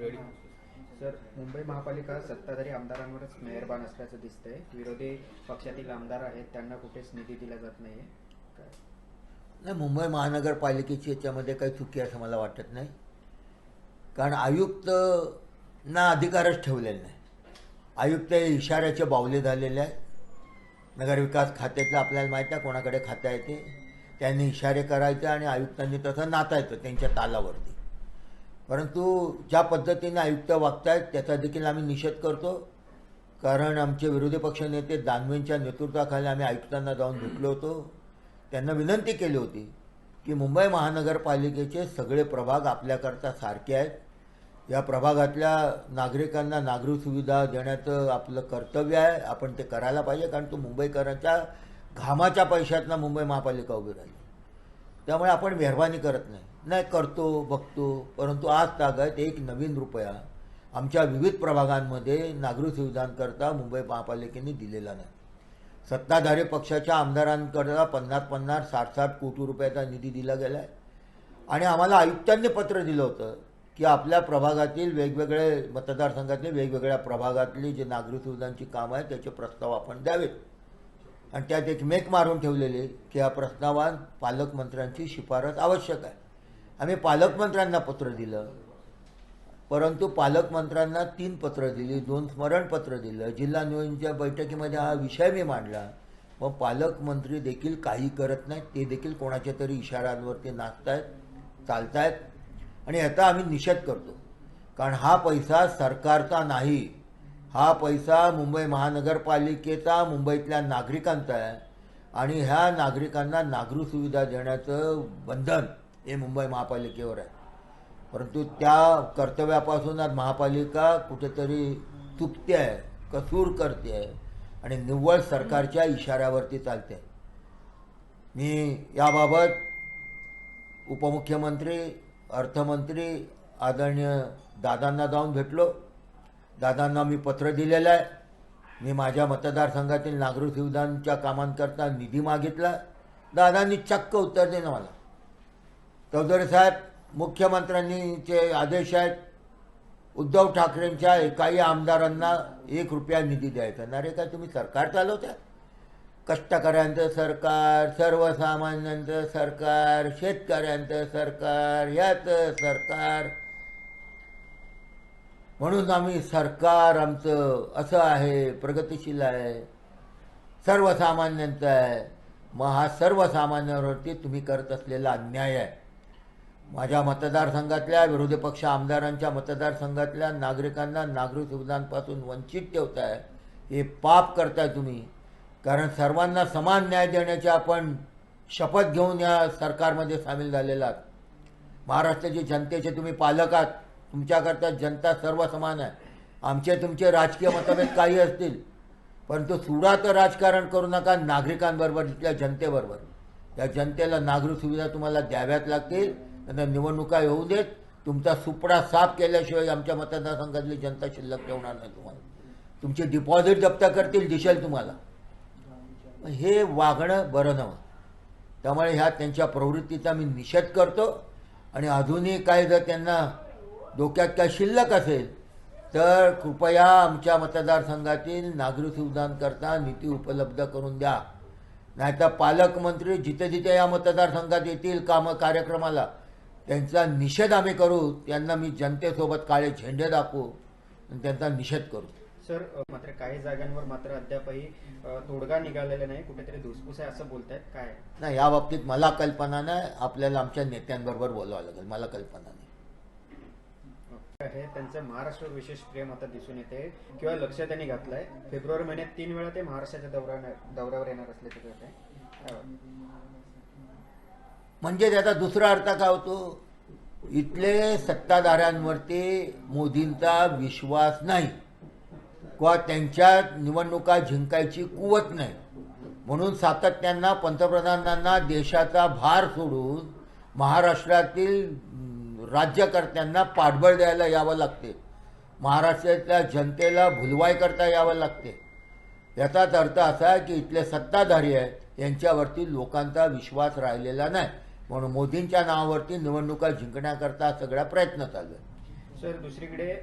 Ready. Sir Mumbai महापालिका सत्ताधारी आमदारांवरच मेहरबान असल्याचं दिसतंय. विरोधी पक्षातील आमदार आहेत त्यांना कुठेच निधी दिला जात नाहीये. काय? नाही मुंबई महानगरपालिकेची याच्यामध्ये काही चुकी आहे असं मला वाटत नाही. कारण आयुक्त ना अधिकारच ठेवलेला नाही. आयुक्त हे इशाऱ्याचे बावले झालेले आहेत. नगरविकास खात्याचं आपल्याला माहीत आहे कोणाकडे खातं आहे ते. त्यांनी इशारे करायचे आणि आयुक्तांनी तसं नाचायचं त्यांच्या तालावरती. परंतु ज्या पद्धतीने आयुक्त वागतायत त्याचा देखील आम्ही निषेध करतो. कारण आमचे विरोधी पक्षनेते दानवेंच्या नेतृत्वाखाली आम्ही आयुक्तांना जाऊन भेटलो होतो. त्यांना विनंती केली होती की मुंबई महानगरपालिकेचे सगळे प्रभाग आपल्याकरता सारखे आहेत. या प्रभागातल्या नागरिकांना नागरी सुविधा देण्याचं आपलं कर्तव्य आहे. आपण ते करायला पाहिजे कारण तो मुंबईकरांच्या घामाच्या पैशातनं मुंबई महापालिका उभी राहिली. त्यामुळे आपण मेहरबानी करत नाही. नाही करतो बघतो परंतु आज तागत एक नवीन रुपया आमच्या विविध प्रभागांमध्ये नागरिक सुविधांकरता मुंबई महापालिकेने दिलेला नाही. सत्ताधारी पक्षाच्या आमदारांकरता पन्नास पन्नास साठ साठ कोटी रुपयाचा निधी दिला गेला आहे आणि आम्हाला आयुक्तांनी पत्र दिलं होतं की आपल्या प्रभागातील वेगवेगळे मतदारसंघातले वेगवेगळ्या प्रभागातली जे नागरिक सुविधांची कामं आहेत त्याचे प्रस्ताव आपण द्यावेत. आणि त्यात एक मेक मारून ठेवलेले की या प्रस्तावात पालकमंत्र्यांची शिफारस आवश्यक आहे. आम्ही पालकमंत्र्यांना पत्र दिलं परंतु पालकमंत्र्यांना तीन पत्र दिली दोन स्मरणपत्र दिलं. जिल्हा नियोजनच्या बैठकीमध्ये हा विषय मी मांडला. मग पालकमंत्री देखील काही करत नाहीत ते देखील कोणाच्या तरी इशाऱ्यांवरती नाचतायत चालतायत. आणि याचा आम्ही निषेध करतो. कारण हा पैसा सरकारचा नाही. हा पैसा मुंबई महानगरपालिकेचा मुंबईतल्या नागरिकांचा आहे. आणि ह्या नागरिकांना नागरी सुविधा देण्याचं बंधन हे मुंबई महापालिकेवर आहे. परंतु त्या कर्तव्यापासून आज महापालिका कुठेतरी चुकते आहे कसूर करते आहे आणि निव्वळ सरकारच्या इशाऱ्यावरती चालते. मी याबाबत उपमुख्यमंत्री अर्थमंत्री आदरणीय दादांना जाऊन भेटलो. दादांना मी पत्र दिलेलं आहे. मी माझ्या मतदारसंघातील नागरिक सुविधांच्या कामांकरता निधी मागितला. दादांनी चक्क उत्तर दिलं मला. चौधरी साहेब मुख्यमंत्र्यांनीचे आदेश आहेत. उद्धव ठाकरेंच्या एकाही आमदारांना एक रुपया निधी द्यायचा. ना रे काय तुम्ही सरकार चालवता कष्टकऱ्यांचं सरकार सर्वसामान्यांचं सरकार शेतकऱ्यांचं सरकार ह्याचं सरकार म्हणून आम्ही सरकार आमचं असं आहे प्रगतिशील आहे सर्वसामान्यांचं आहे. मग हा सर्वसामान्यांवरती तुम्ही करत असलेला अन्याय आहे. माझ्या मतदारसंघातल्या विरोधी पक्ष आमदारांच्या मतदारसंघातल्या नागरिकांना नागरिक सुविधांपासून वंचित ठेवताय. हे पाप करताय तुम्ही. कारण सर्वांना समान न्याय देण्याची आपण शपथ घेऊन या सरकारमध्ये सामील झालेला आहात. महाराष्ट्राची जनतेचे तुम्ही पालक आहात. तुमच्याकरता जनता सर्व समान आहे. आमचे तुमचे राजकीय मतभेद काही असतील परंतु सुराचं राजकारण करू नका नागरिकांबरोबर तिथल्या जनतेबरोबर. या जनतेला नागरिक सुविधा तुम्हाला द्याव्याच लागतील नंतर निवडणुका येऊ देत तुमचा सुपडा साफ केल्याशिवाय आमच्या मतदारसंघातली जनता शिल्लक ठेवणार नाही तुम्हाला. तुमची डिपॉझिट जप्त करतील दिसेल तुम्हाला. हे वागणं बरं नव्हतं. त्यामुळे ह्या त्यांच्या प्रवृत्तीचा मी निषेध करतो. आणि अजूनही काय जर त्यांना डोक्यात काय शिल्लक असेल तर कृपया आमच्या मतदारसंघातील नागरिक सुविधांकरता निधी उपलब्ध करून द्या. नाहीतर पालकमंत्री जिथे जिथे या मतदारसंघात येतील काम कार्यक्रमाला त्यांचा निषेध आम्ही करू. त्यांना मी जनतेसोबत काळे झेंडे दाखवू आणि त्यांचा निषेध करू. सर मात्र काही जागांवर मात्र अद्यापही तोडगा निघालेला नाही. कुठेतरी धुसफूस आहे असं बोलतायत. काय? नाही या बाबतीत मला कल्पना नाही. आपल्याला आमच्या नेत्यांबरोबर बोलावं लागेल. मला कल्पना नाही. आहे. त्यांचं महाराष्ट्र विशेष प्रेम आता दिसून येते किंवा लक्ष त्यांनी घातलंय. फेब्रुवारी महिन्यात तीन वेळा ते महाराष्ट्राच्या दौऱ्यावर दौऱ्यावर येणार असल्याचं कळत आहे म्हणजे त्याचा दुसरा अर्थ काय होतो? इथले सत्ताधाऱ्यांवरती मोदींचा विश्वास नाही. किंवा त्यांच्या निवडणुका जिंकायची कुवत नाही. म्हणून सातत्यांना पंतप्रधानांना देशाचा भार सोडून महाराष्ट्रातील राज्यकर्त्यांना पाठबळ द्यायला यावं लागते. महाराष्ट्रातल्या जनतेला भुलवाय करता यावं लागते. याचाच अर्थ असा आहे की इथले सत्ताधारी आहेत यांच्यावरती लोकांचा विश्वास राहिलेला नाही. म्हणून मोदींच्या नावावरती निवडणुका जिंकण्याकरता सगळा प्रयत्न चालू आहे. सर दुसरीकडे